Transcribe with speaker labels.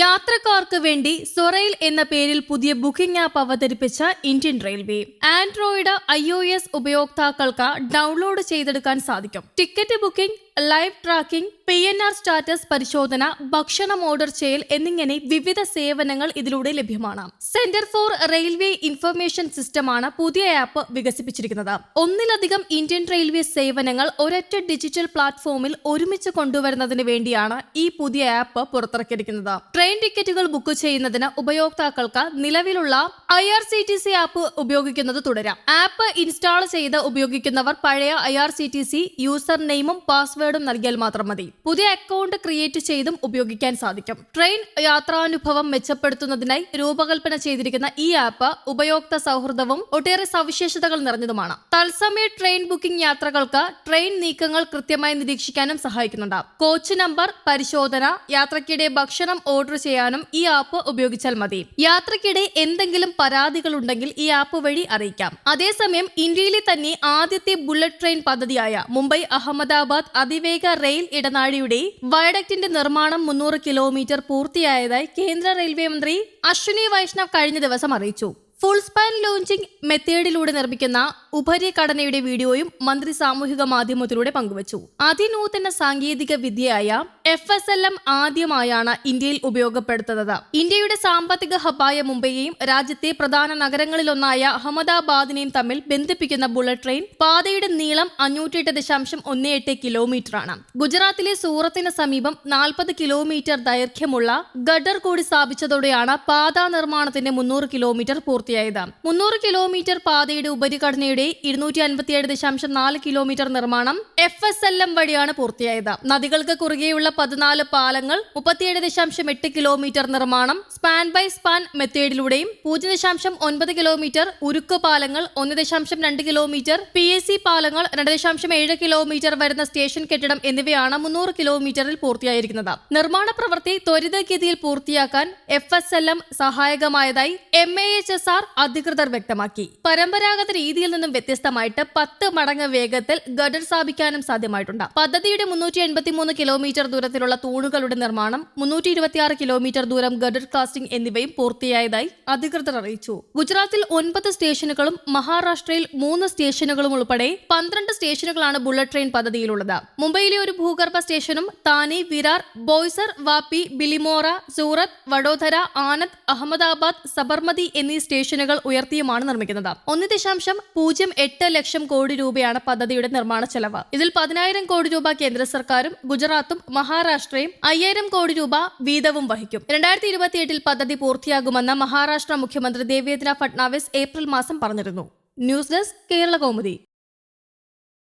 Speaker 1: യാത്രക്കാർക്ക് വേണ്ടി സൊറൈൽ എന്ന പേരിൽ പുതിയ ബുക്കിംഗ് ആപ്പ് അവതരിപ്പിച്ച Indian railway android I O S ഉപയോക്താക്കൾക്ക് ഡൗൺലോഡ് ചെയ്തെടുക്കാൻ സാധിക്കും ticket booking live tracking P N R status പരിശോധന ഭക്ഷണം ഓർഡർ ചെയ്യൽ എന്നിങ്ങനെ വിവിധ സേവനങ്ങൾ ഇതിലൂടെ ലഭ്യമാണ് സെന്റർ ഫോർ റെയിൽവേ ഇൻഫർമേഷൻ സിസ്റ്റമാണ് പുതിയ ആപ്പ് വികസിപ്പിച്ചിരിക്കുന്നത് ഒന്നിലധികം ഇന്ത്യൻ റെയിൽവേ സേവനങ്ങൾ ഒരൊറ്റ ഡിജിറ്റൽ പ്ലാറ്റ്ഫോമിൽ ഒരുമിച്ച് കൊണ്ടുവരുന്നതിന് വേണ്ടിയാണ് ഈ പുതിയ ആപ്പ് പുറത്തിറക്കിയിരിക്കുന്നത് ട്രെയിൻ ടിക്കറ്റുകൾ ബുക്ക് ചെയ്യുന്നതിന് ഉപയോക്താക്കൾക്ക് നിലവിലുള്ള I R C T C app ഉപയോഗിക്കുന്നത് തുടരാം ആപ്പ് ഇൻസ്റ്റാൾ ചെയ്ത് ഉപയോഗിക്കുന്നവർ പഴയ I R C T C user നെയിമും പാസ്വേഡും നൽകിയാൽ മാത്രം മതി പുതിയ അക്കൗണ്ട് ക്രിയേറ്റ് ചെയ്തും ഉപയോഗിക്കാൻ സാധിക്കും ട്രെയിൻ യാത്രാനുഭവം മെച്ചപ്പെടുത്തുന്നതിനായി രൂപകൽപ്പന ചെയ്തിരിക്കുന്ന ഈ ആപ്പ് ഉപയോക്ത സൗഹൃദവും ഒട്ടേറെ സവിശേഷതകൾ നിറഞ്ഞതുമാണ് തത്സമയ ട്രെയിൻ ബുക്കിംഗ് യാത്രകൾക്ക് ട്രെയിൻ നീക്കങ്ങൾ കൃത്യമായി നിരീക്ഷിക്കാനും സഹായിക്കുന്നുണ്ട് കോച്ച് നമ്പർ പരിശോധന യാത്രക്കിടെ ഭക്ഷണം ഓർഡർ ഓർഡർ ചെയ്യാനും ഈ ആപ്പ് ഉപയോഗിച്ചാൽ മതി യാത്രക്കിടെ എന്തെങ്കിലും പരാതികൾ ഉണ്ടെങ്കിൽ ഈ ആപ്പ് വഴി അറിയിക്കാം അതേസമയം ഇന്ത്യയിലെ തന്നെ ആദ്യത്തെ ബുള്ളറ്റ് ട്രെയിൻ പദ്ധതിയായ മുംബൈ അഹമ്മദാബാദ് അതിവേഗ റെയിൽ ഇടനാഴിയുടെ വയഡക്റ്റിന്റെ നിർമ്മാണം മുന്നൂറ് കിലോമീറ്റർ പൂർത്തിയായതായി കേന്ദ്ര റെയിൽവേ മന്ത്രി അശ്വിനി വൈഷ്ണവ് കഴിഞ്ഞ ദിവസം അറിയിച്ചു ഫുൾ സ്പാൻ ലോഞ്ചിംഗ് മെത്തേഡിലൂടെ നിർമ്മിക്കുന്ന ഉപരിഘടനയുടെ വീഡിയോയും മന്ത്രി സാമൂഹിക മാധ്യമത്തിലൂടെ പങ്കുവച്ചു അതിനൂതന സാങ്കേതിക വിദ്യയായ എഫ് എസ് എൽ എം ആദ്യമായാണ് ഇന്ത്യയിൽ ഉപയോഗപ്പെടുത്തുന്നത് ഇന്ത്യയുടെ സാമ്പത്തിക ഹബായ മുംബൈയെയും രാജ്യത്തെ പ്രധാന നഗരങ്ങളിലൊന്നായ അഹമ്മദാബാദിനെയും തമ്മിൽ ബന്ധിപ്പിക്കുന്ന ബുള്ളറ്റ് ട്രെയിൻ പാതയുടെ നീളം അഞ്ഞൂറ്റിയെട്ട് ദശാംശം ഒന്ന് എട്ട് കിലോമീറ്ററാണ് ഗുജറാത്തിലെ സൂറത്തിന് സമീപം നാൽപ്പത് കിലോമീറ്റർ ദൈർഘ്യമുള്ള ഗഡർ കൂടി സ്ഥാപിച്ചതോടെയാണ് പാത നിർമ്മാണത്തിന്റെ മുന്നൂറ് കിലോമീറ്റർ പൂർത്തിയായത് മുന്നൂറ് കിലോമീറ്റർ പാതയുടെ ഉപരിഘടനയുടെ നദിയുടെ ഇരുന്നൂറ്റി അൻപത്തിയേഴ് ദശാംശം നാല് കിലോമീറ്റർ നിർമ്മാണം എഫ് എസ് എൽ എം വഴിയാണ് പൂർത്തിയായത് നദികൾക്ക് കുറുകെയുള്ള പതിനാല് പാലങ്ങൾ മുപ്പത്തിയേഴ് ദശാംശം എട്ട് കിലോമീറ്റർ നിർമ്മാണം സ്പാൻ ബൈ സ്പാൻ മെത്തേഡിലൂടെയും പൂജ്യം ദശാംശം ഒൻപത് കിലോമീറ്റർ ഉരുക്ക് പാലങ്ങൾ ഒന്ന് ദശാംശം രണ്ട് കിലോമീറ്റർ പി എസ് സി പാലങ്ങൾ രണ്ട് ദശാംശം ഏഴ് കിലോമീറ്റർ വരുന്ന സ്റ്റേഷൻ കെട്ടിടം എന്നിവയാണ് മുന്നൂറ് കിലോമീറ്ററിൽ പൂർത്തിയായിരിക്കുന്നത് നിർമ്മാണ പ്രവൃത്തി ത്വരിതഗതിയിൽ പൂർത്തിയാക്കാൻ എഫ് എസ് എൽ എം സഹായകമായതായി M A H S R അധികൃതർ വ്യക്തമാക്കി പരമ്പരാഗത രീതിയിൽ നിന്നും വ്യത്യസ്തമായിട്ട് പത്ത് മടങ്ങ് വേഗത്തിൽ ഗഡർ സ്ഥാപിക്കാനും സാധ്യമായിട്ടുണ്ട് പദ്ധതിയുടെ മുന്നൂറ്റി എൺപത്തിമൂന്ന് കിലോമീറ്റർ ദൂരത്തിലുള്ള തൂണുകളുടെ നിർമ്മാണം മുന്നൂറ്റി ഇരുപത്തിയാറ് കിലോമീറ്റർ ദൂരം ഗഡർ കാസ്റ്റിംഗ് എന്നിവയും പൂർത്തിയായതായി അധികൃതർ അറിയിച്ചു ഗുജറാത്തിൽ ഒൻപത് സ്റ്റേഷനുകളും മഹാരാഷ്ട്രയിൽ മൂന്ന് സ്റ്റേഷനുകളും ഉൾപ്പെടെ പന്ത്രണ്ട് സ്റ്റേഷനുകളാണ് ബുള്ളറ്റ് ട്രെയിൻ പദ്ധതിയിലുള്ളത് മുംബൈയിലെ ഒരു ഭൂഗർഭ സ്റ്റേഷനും താനെ വിരാർ ബോയ്സർ വാപ്പി ബിലിമോറ സൂറത്ത് വഡോദര ആനന്ദ് അഹമ്മദാബാദ് സബർമതി എന്നീ സ്റ്റേഷനുകൾ ഉയർത്തിയുമാണ് നിർമ്മിക്കുന്നത് ഒന്ന് ദശാംശം പൂജ്യം ഏകദേശം എട്ട് ലക്ഷം കോടി രൂപയാണ് പദ്ധതിയുടെ നിർമ്മാണ ചെലവ് ഇതിൽ പതിനായിരം കോടി രൂപ കേന്ദ്ര സർക്കാരും ഗുജറാത്തും മഹാരാഷ്ട്രയും അയ്യായിരം കോടി രൂപ വീതവും വഹിക്കും രണ്ടായിരത്തി ഇരുപത്തിയെട്ടിൽ പദ്ധതി പൂർത്തിയാകുമെന്ന് മഹാരാഷ്ട്ര മുഖ്യമന്ത്രി ദേവേന്ദ്ര ഫട്നാവിസ് ഏപ്രിൽ മാസം പറഞ്ഞിരുന്നു ന്യൂസ് ഡെസ്ക് കേരള കൗമുദി